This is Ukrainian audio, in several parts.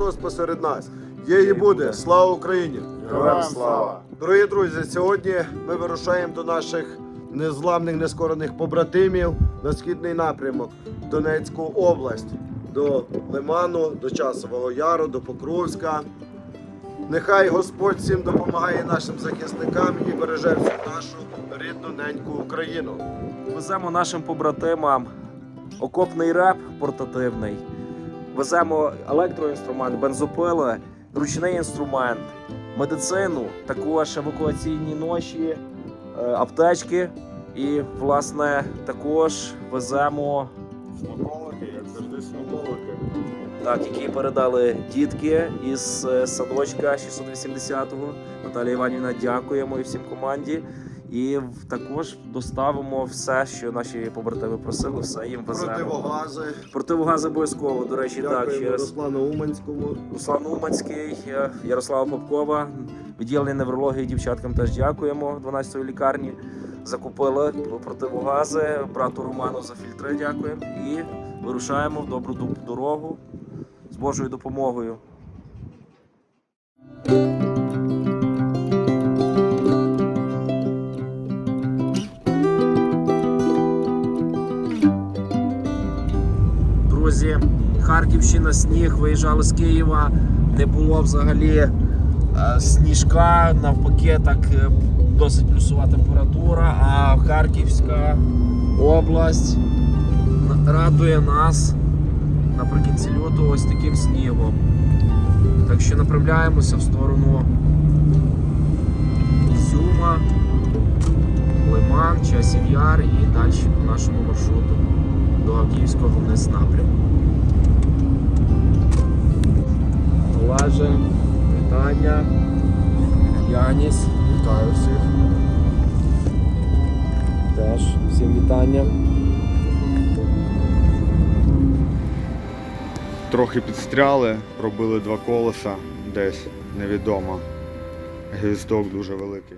Христос посеред нас. Є і буде. Слава Україні! Героям слава! Дорогі друзі, сьогодні ми вирушаємо до наших незламних, нескорених побратимів на східний напрямок Донецьку область, до Лиману, до Часового Яру, до Покровська. Нехай Господь всім допомагає нашим захисникам і береже всю нашу рідну неньку Україну. Веземо нашим побратимам окопний реп портативний, веземо електроінструмент, бензопили, ручний інструмент, медицину, також евакуаційні ноші, е, аптечки. І, власне, також веземо Смаколики, як завжди, смаколики. так, які передали дітки із е, садочка 680-го. Наталія Іванівна, дякуємо і всім команді. І також доставимо все, що наші побратими просили, все їм веземо. Противогази. Противогази обов'язково, до речі, так, через Руслану Уманському. Руслан Уманський, е, Ярослава Попкова, відділення неврології дівчаткам теж дякуємо 12-ї лікарні. Закупили противогази, брату Роману за фільтри дякуємо і вирушаємо в добру дорогу з Божою допомогою. Харківщина, сніг, виїжджали з Києва, не було взагалі е, сніжка, навпаки, так е, досить плюсова температура, а Харківська область радує нас наприкінці лютого ось таким снігом. Так що направляємося в сторону Ізюма, Лиман, Часів Яр і далі по нашому маршруту до Авдіївського вниз напрямку. Всім. Трохи підстряли, пробили два колеса десь невідомо. Гвіздок дуже великий.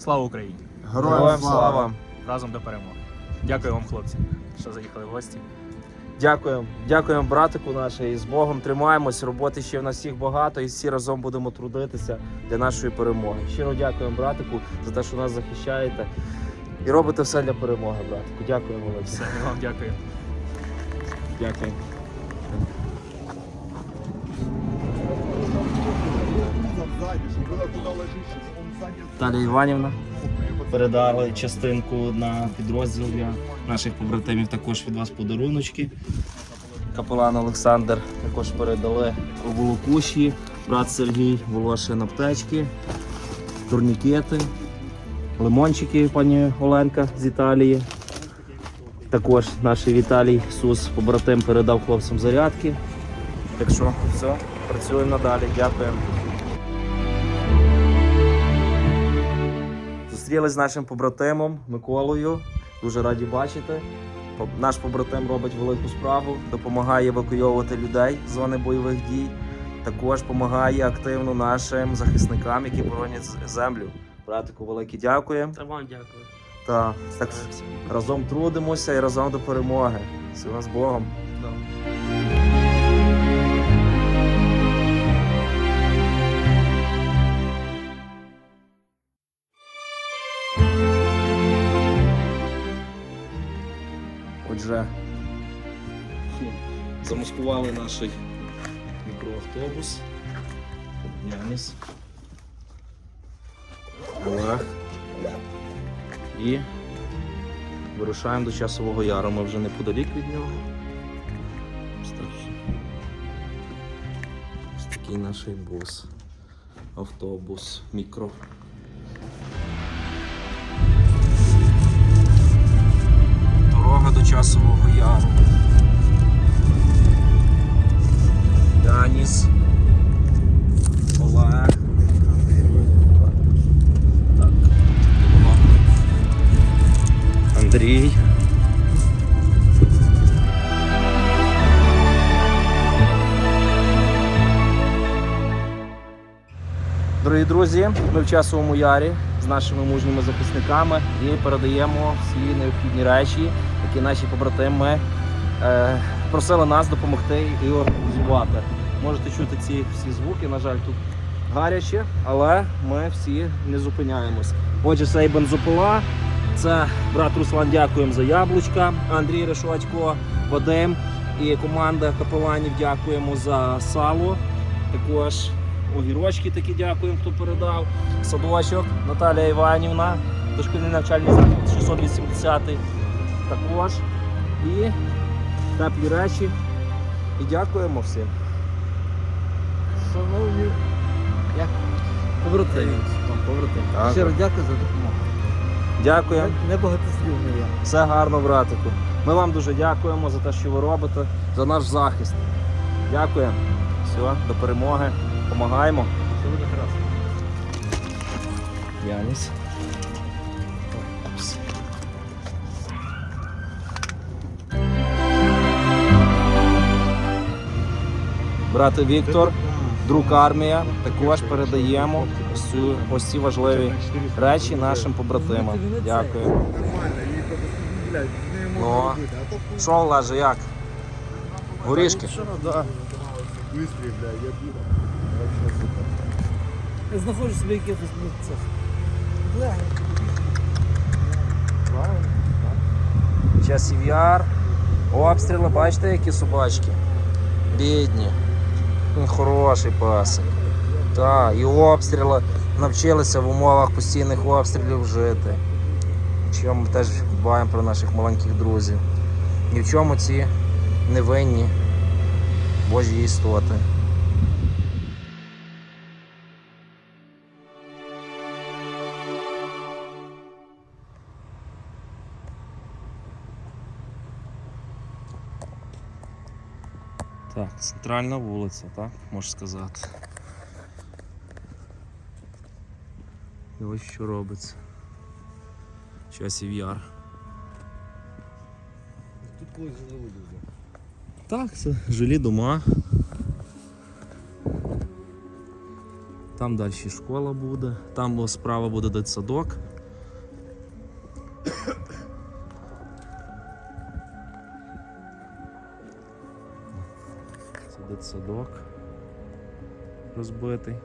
Слава Україні! Героям слава! Разом до перемоги. Дякую вам, хлопці, що заїхали в гості. Дякуємо, дякуємо братику нашій. З Богом тримаємось. Роботи ще в нас всіх багато, і всі разом будемо трудитися для нашої перемоги. Щиро дякуємо братику за те, що нас захищаєте. І робите все для перемоги, братику. Дякуємо. Все, вам дякую. Дякую. Іванівна передали частинку на підрозділ для наших побратимів. Також від вас подаруночки. Капелан Олександр також передали у Волокуші, брат Сергій Волошин аптечки, турнікети, лимончики пані Оленка з Італії. Також наш Віталій Сус, побратим, передав хлопцям зарядки. Так що все, працюємо надалі. Дякуємо. Зустрілись з нашим побратимом Миколою. Дуже раді бачити. Наш побратим робить велику справу, допомагає евакуйовувати людей з зони бойових дій. Також допомагає активно нашим захисникам, які боронять землю. Братику, велике дякуємо. Та вам дякую. Та так разом трудимося і разом до перемоги. Всього з Богом. Отже, замаскували наш мікроавтобус. Яніс. Олег. І вирушаємо до часового яру. Ми вже неподалік від нього. Ось такий наш бус. Автобус, мікро. до Часового Яру. Даніс. Олег. Так. Андрій. Дорогі друзі, ми в часовому ярі з нашими мужніми захисниками і передаємо всі необхідні речі які наші побратими е, просили нас допомогти і організувати. Можете чути ці всі звуки. На жаль, тут гаряче, але ми всі не зупиняємось. Отже, це і бензопила. Це брат Руслан, дякуємо за яблучка. Андрій Решочко, Вадим і команда капеланів дякуємо за сало. Також огірочки такі дякуємо, хто передав. Садочок Наталія Іванівна, дошкільний навчальний заклад 680 також. І теплі речі. І дякуємо всім. Шановні Як? Побратимі. Щиро дякую за допомогу. Дякуємо. Не багатослівний я. Все гарно, братику. Ми вам дуже дякуємо за те, що ви робите, за наш захист. Дякуємо. Все, до перемоги. Помагаємо. Все буде гаразд. Яніс. Брате Віктор, друг армія, також передаємо ось, ось ці важливі речі нашим побратимам. Дякую. Ну, що, Олеже, як? Горішки? Я знаходжу собі якихось це. Легенько. Часів яр. Обстріли, бачите, які собачки? Бідні. Він хороший пасик. Так, і обстріли навчилися в умовах постійних обстрілів жити. Чому теж дбаємо про наших маленьких друзів. Ні в чому ці невинні Божі істоти. Центральна вулиця, так, можна сказати. І ось що робиться. Часів яр. Тут колись жили люди. Так, це жилі дома. Там далі школа буде, там справа буде дитсадок. Дитсадок розбитий.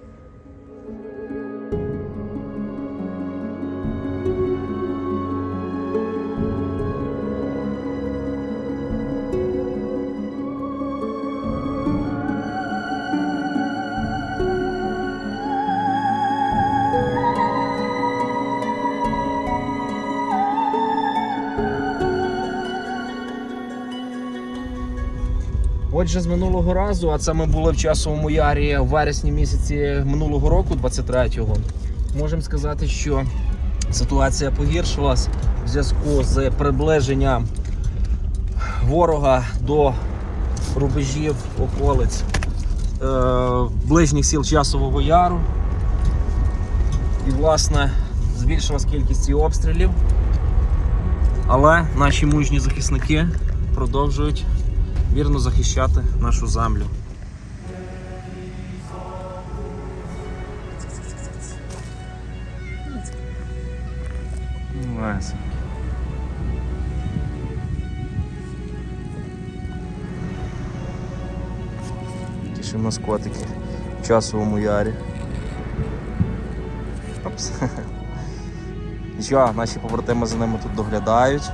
Отже, з минулого разу, а це ми були в часовому ярі в вересні місяці минулого року, 23-го, можемо сказати, що ситуація погіршилась в зв'язку з приближенням ворога до рубежів околиць е, ближніх сіл Часового Яру. І, власне, збільшилась кількість обстрілів. Але наші мужні захисники продовжують вірно захищати нашу землю. Лесенькі. Ті ще в нас котики в часовому ярі. Опс. Нічого, наші побратими за ними тут доглядають,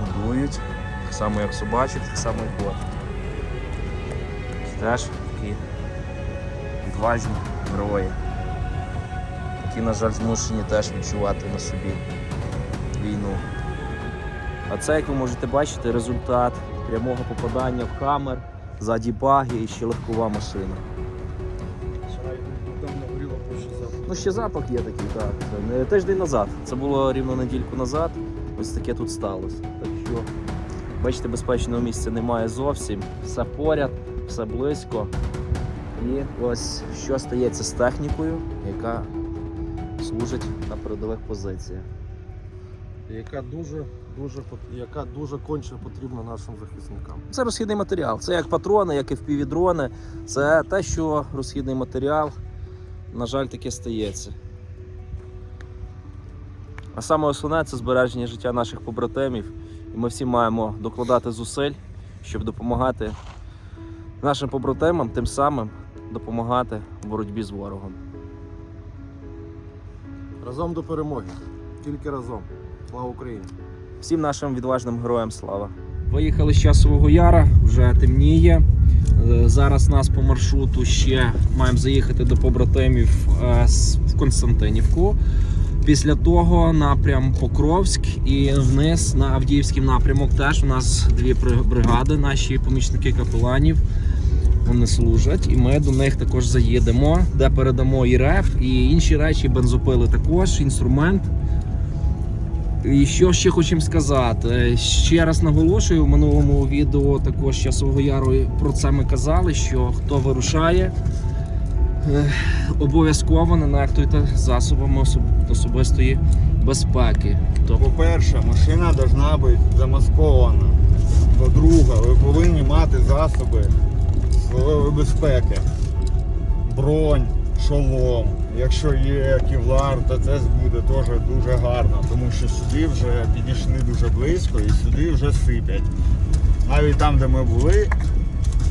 годують. Само як собачок, так само і кот. Теж такі відважні герої. Які, на жаль, змушені теж відчувати на собі війну. А це, як ви можете бачити, результат прямого попадання в камер, ззаді баги і ще легкова машина. Ну, ще запах є такий, так. Тиждень назад. Це було рівно недільку назад. Ось таке тут сталося. Так що, бачите, безпечного місця немає зовсім. Все поряд, все близько. І ось що стається з технікою, яка служить на передових позиціях. яка дуже, дуже, яка дуже конче потрібна нашим захисникам. Це розхідний матеріал. Це як патрони, як і впівдрони. Це те, що розхідний матеріал на жаль, таке стається. А саме основне це збереження життя наших побратимів. І ми всі маємо докладати зусиль, щоб допомагати нашим побратимам, тим самим допомагати в боротьбі з ворогом. Разом до перемоги. Тільки разом. Слава Україні! Всім нашим відважним героям слава. Виїхали з часового яра, вже темніє. Е, Зараз нас по маршруту ще маємо заїхати до побратимів е, в Константинівку. Після того напрям Покровськ і вниз на Авдіївський напрямок. Теж у нас дві бригади, наші помічники капеланів. Вони служать, і ми до них також заїдемо, де передамо і реп, і інші речі, бензопили також, інструмент. І що ще хочемо сказати? Ще раз наголошую, в минулому відео також часового яру про це ми казали, що хто вирушає, обов'язково не нехтуйте засобами особистої безпеки. Тобто По-перше, машина повинна бути замаскована. По-друге, ви повинні мати засоби своєї безпеки. Бронь, шолом. Якщо є кевлар, то це буде теж дуже гарно, тому що сюди вже підійшли дуже близько і сюди вже сипять. Навіть там, де ми були,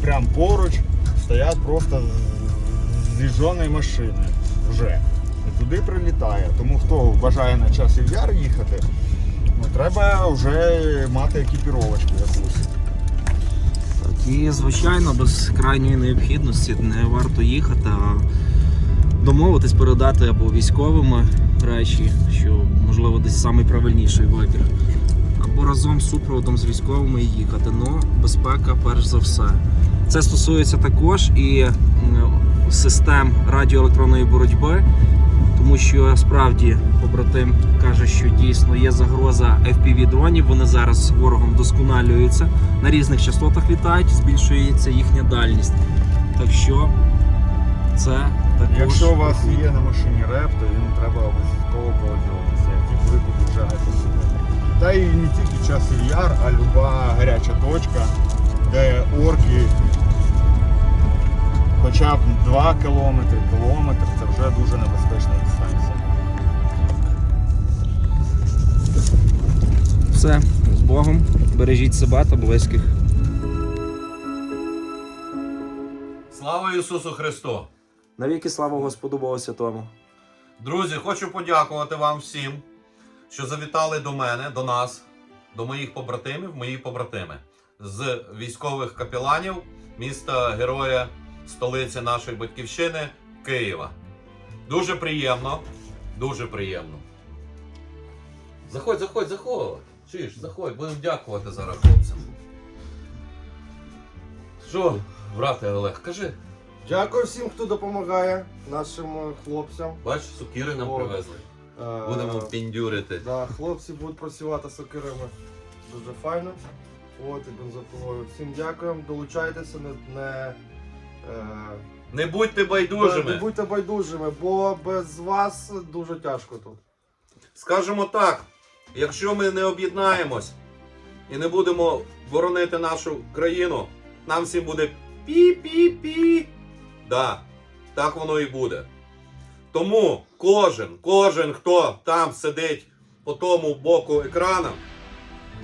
прямо поруч стоять просто з- з'їжджені машини вже. Туди прилітає. Тому хто бажає на часів яр їхати, ну, треба вже мати екіпіровочку якусь. І, звичайно, без крайньої необхідності не варто їхати, а домовитись передати або військовими речі, що можливо десь найправильніший вибір. Або разом з супроводом з військовими їхати. Ну, безпека перш за все. Це стосується також і систем радіоелектронної боротьби, тому що справді побратим каже, що дійсно є загроза fpv дронів. Вони зараз з ворогом вдосконалюються на різних частотах літають, збільшується їхня дальність. Так що це також. Якщо у вас є на машині реп, то їм треба обов'язково пользуватися. Ті приклади вже сюди. Та і не тільки часів яр, а люба гаряча точка, де орки хоча б 2 кілометри, кілометр це вже дуже небезпечна дистанція. Все, з Богом. Бережіть себе та близьких. Слава Ісусу Христу! Навіки слава Господу Богу Святому. Друзі, хочу подякувати вам всім, що завітали до мене, до нас, до моїх побратимів, мої побратими з військових капеланів міста Героя, столиці нашої батьківщини Києва. Дуже приємно, дуже приємно. Заходь, заходь, заходь. Чуєш, заходь, будемо дякувати зараз хлопцям. Що, брате Олег, кажи, Дякую всім, хто допомагає нашим хлопцям. бач, сукіри нам О. привезли. Е, Будемо піндюрити. Да, хлопці будуть працювати сокирами дуже файно. От і бензопилою. Всім дякуємо, долучайтеся, не, не, Не будьте не байдужими. будьте байдужими, бо без вас дуже тяжко тут. Скажемо так: якщо ми не об'єднаємось і не будемо боронити нашу країну, нам всім буде пі-пі-пі. Да, так воно і буде. Тому кожен, кожен, хто там сидить по тому боку екрана,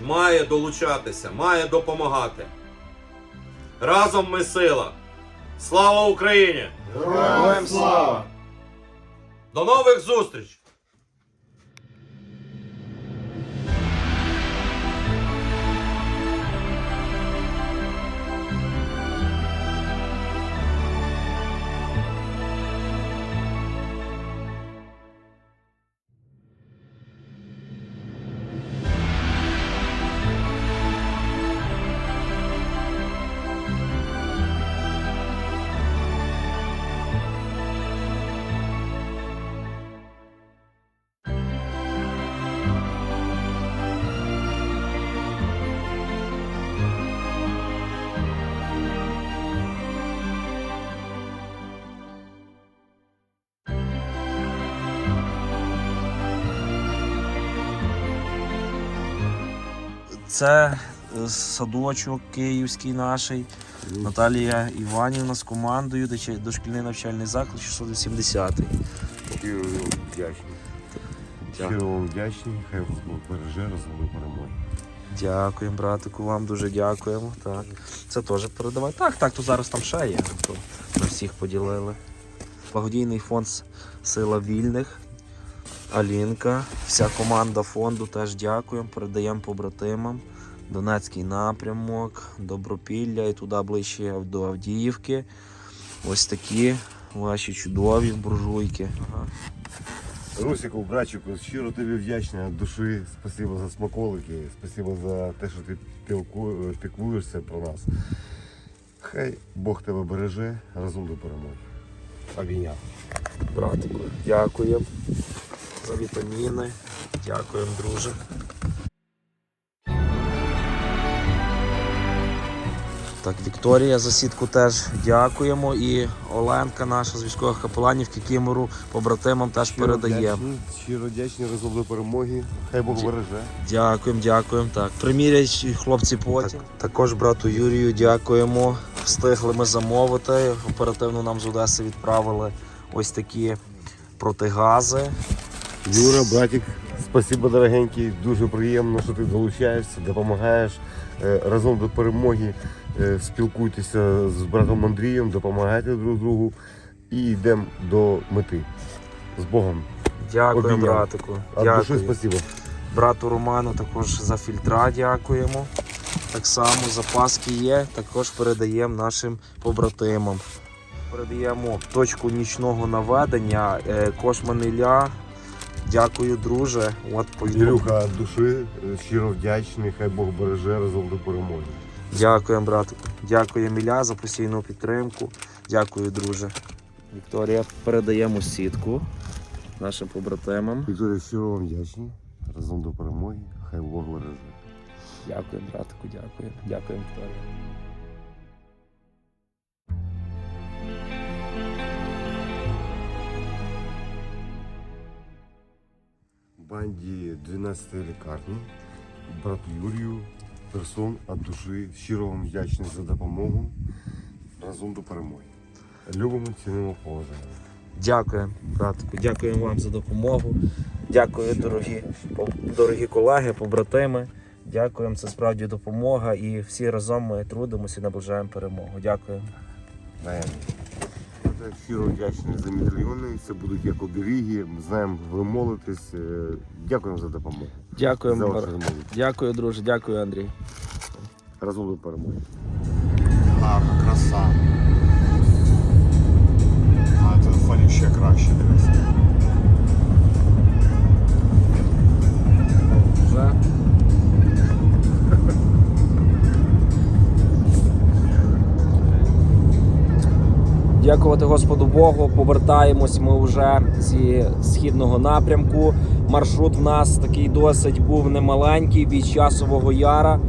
має долучатися, має допомагати. Разом ми сила. Слава Україні! Героям слава! До нових зустріч! Це е, садочок київський наш, Наталія Іванівна з командою, дошкільний навчальний заклад 680. Щиро вдячний. Дякую. Щиро вам вдячний. Хай вас Бог береже до перемоги. Дякуємо, братику, вам дуже дякуємо. Так. Це теж передавай. Так, так, то зараз там ще є. То на всіх поділили. Благодійний фонд Сила вільних. Алінка, вся команда фонду теж дякуємо. Передаємо побратимам. Донецький напрямок, Добропілля і туди ближче до Авдіївки. Ось такі ваші чудові буржуйки. Ага. Русику, братчику, щиро тобі вдячний від душі. Спасибо за смаколики, спасибо за те, що ти піклуєшся про нас. Хай Бог тебе береже разом до перемоги. Обійняв. братику. Дякуємо за вітаміни. Дякуємо, друже. Так, Вікторія за сітку теж дякуємо. І Оленка, наша з військових капеланів Кікімору, побратимам теж Щиро вдячний, Щиро вдячний разом до перемоги. Хай Бог береже. Дякуємо, дякуємо. Так, примірять хлопці потім. також брату Юрію дякуємо. Встигли ми замовити. Оперативно нам з Одеси відправили ось такі протигази. Юра, братик, спасибо, дорогенький. Дуже приємно, що ти долучаєшся, допомагаєш Е, разом до перемоги. Е, Спілкуйтеся з братом Андрієм, допомагайте друг другу і йдемо до мети. З Богом. Дякуємо, Обійняв. братику. От Дякую. душі спасибо. Брату Роману також за фільтра дякуємо. Так само запаски є, також передаємо нашим побратимам. Передаємо точку нічного наведення е, Кошман Ілля. Дякую, друже. От. Ілюха, від душі е, щиро вдячний, хай Бог береже разом до перемоги. Дякуємо, братику. Дякую, Міля, за постійну підтримку. Дякую, друже. Вікторія, передаємо сітку нашим побратимам. Вікторія, щиро вам вдячний. Разом до перемоги, хай Бог береже. Дякую, братику, дякую. Дякую, Вікторія. Банді 12 лікарні, брату Юрію, персон від душі, щиро вам вдячний за допомогу. Разом до перемоги. Любимо, цінимо, поважаємо. Дякую, братику. Дякуємо вам за допомогу. Дякую, дорогі, по- дорогі колеги, побратими. Дякуємо, це справді допомога. І всі разом ми трудимося і наближаємо перемогу. Дякую. Даємо. Щиро вдячний за медальйони. Це будуть як оберіги. Знаємо, ви молитесь. Е, Дякуємо за допомогу. За Дякуємо. вашу бра- молитву. Дякую, друже. Дякую, Андрій. Разом до перемоги. Гарна, краса. На телефоні ще краще дивись. Вже. Дякувати Господу Богу. Повертаємось ми вже зі східного напрямку. Маршрут в нас такий досить був немаленький від часового яра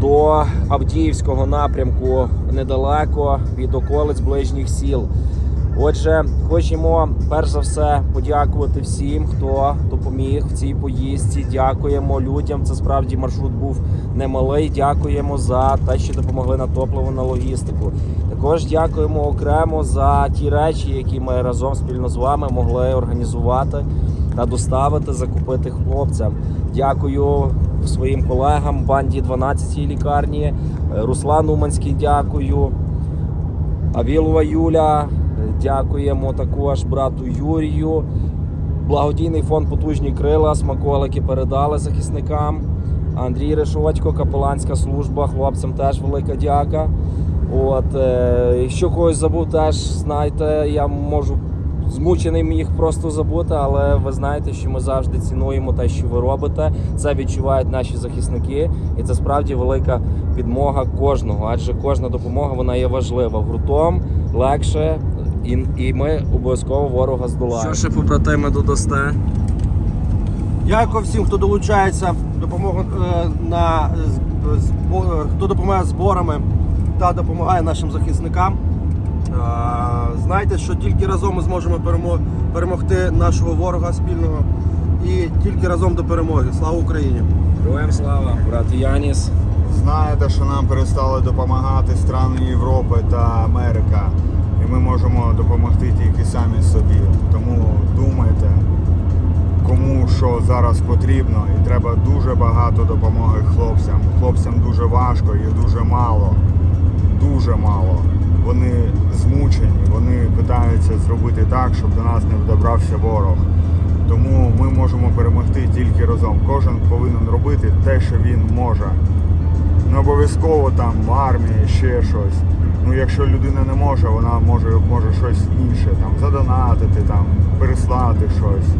до Авдіївського напрямку недалеко від околиць ближніх сіл. Отже, хочемо перш за все подякувати всім, хто допоміг в цій поїздці. Дякуємо людям. Це справді маршрут був немалий. Дякуємо за те, що допомогли на топливо на логістику. Також дякуємо окремо за ті речі, які ми разом спільно з вами могли організувати та доставити, закупити хлопцям. Дякую своїм колегам банді 12 лікарні, Руслану Уманський. Дякую. Авілова Юля, дякуємо також брату Юрію. Благодійний фонд Потужні крила, смаколики передали захисникам. Андрій Решовочко, капеланська служба, хлопцям теж велика дяка. От, е, якщо когось забув, теж знайте, я можу змучений їх просто забути, але ви знаєте, що ми завжди цінуємо те, що ви робите. Це відчувають наші захисники, і це справді велика підмога кожного, адже кожна допомога вона є важлива. Гуртом легше, і, і ми обов'язково ворога здолаємо. Що ще побратими додасте? Дякую всім, хто долучається, допомогу е, на збо- е, хто допомагає зборами та допомагає нашим захисникам. Е, Знайте, що тільки разом ми зможемо перемо- перемогти нашого ворога спільного і тільки разом до перемоги. Слава Україні! Героям слава, брат Яніс. знаєте, що нам перестали допомагати страни Європи та Америка. І ми можемо допомогти тільки самі собі. Тому думайте, кому що зараз потрібно, і треба дуже багато допомоги хлопцям. Хлопцям дуже важко, їх дуже мало. Дуже мало. Вони змучені, вони питаються зробити так, щоб до нас не добрався ворог. Тому ми можемо перемогти тільки разом. Кожен повинен робити те, що він може. Не обов'язково там в армії ще щось. Ну якщо людина не може, вона може, може щось інше, там задонатити, там переслати щось.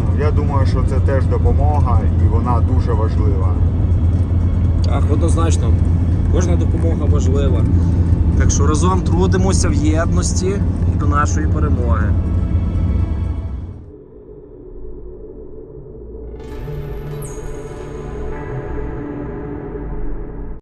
Ну, я думаю, що це теж допомога і вона дуже важлива. Так, однозначно. Кожна допомога важлива. Так що разом трудимося в єдності і до нашої перемоги.